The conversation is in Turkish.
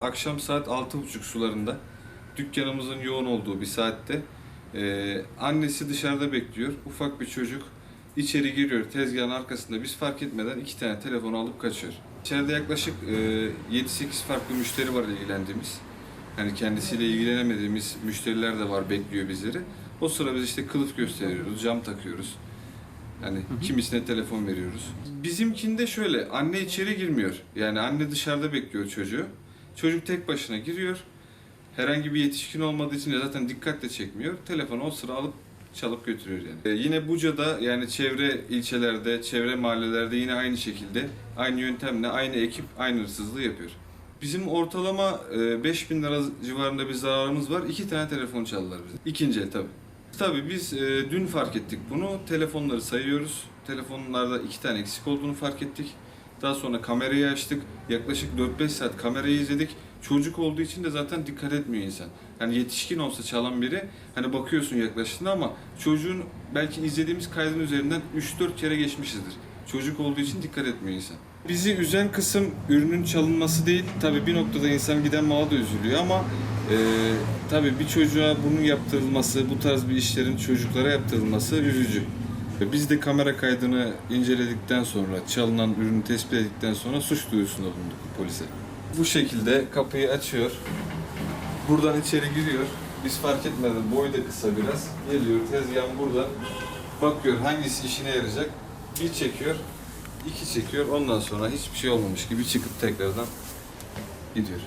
Akşam saat 6.30 sularında dükkanımızın yoğun olduğu bir saatte e, annesi dışarıda bekliyor. Ufak bir çocuk içeri giriyor tezgahın arkasında biz fark etmeden iki tane telefonu alıp kaçıyor. İçeride yaklaşık e, 7-8 farklı müşteri var ilgilendiğimiz. Yani kendisiyle ilgilenemediğimiz müşteriler de var bekliyor bizleri. O sıra biz işte kılıf gösteriyoruz, cam takıyoruz. Yani kimisine telefon veriyoruz. Bizimkinde şöyle, anne içeri girmiyor. Yani anne dışarıda bekliyor çocuğu. Çocuk tek başına giriyor. Herhangi bir yetişkin olmadığı için de zaten dikkat de çekmiyor. Telefonu o sıra alıp çalıp götürüyor yani. Ee, yine Buca'da yani çevre ilçelerde, çevre mahallelerde yine aynı şekilde, aynı yöntemle, aynı ekip aynı hırsızlığı yapıyor. Bizim ortalama e, 5000 lira civarında bir zararımız var. İki tane telefon çaldılar bize. İkinci tabii. Tabii biz e, dün fark ettik bunu. Telefonları sayıyoruz. Telefonlarda iki tane eksik olduğunu fark ettik. Daha sonra kamerayı açtık. Yaklaşık 4-5 saat kamerayı izledik. Çocuk olduğu için de zaten dikkat etmiyor insan. Yani yetişkin olsa çalan biri hani bakıyorsun yaklaştığında ama çocuğun belki izlediğimiz kaydın üzerinden 3-4 kere geçmişizdir. Çocuk olduğu için dikkat etmiyor insan. Bizi üzen kısım ürünün çalınması değil. Tabii bir noktada insan giden mala da üzülüyor ama e, tabii bir çocuğa bunun yaptırılması, bu tarz bir işlerin çocuklara yaptırılması üzücü. Biz de kamera kaydını inceledikten sonra, çalınan ürünü tespit ettikten sonra suç duyurusunda bulunduk polise. Bu şekilde kapıyı açıyor. Buradan içeri giriyor. Biz fark etmeden boyu da kısa biraz. Geliyor tezgahın buradan. Bakıyor hangisi işine yarayacak. Bir çekiyor, iki çekiyor. Ondan sonra hiçbir şey olmamış gibi çıkıp tekrardan gidiyor.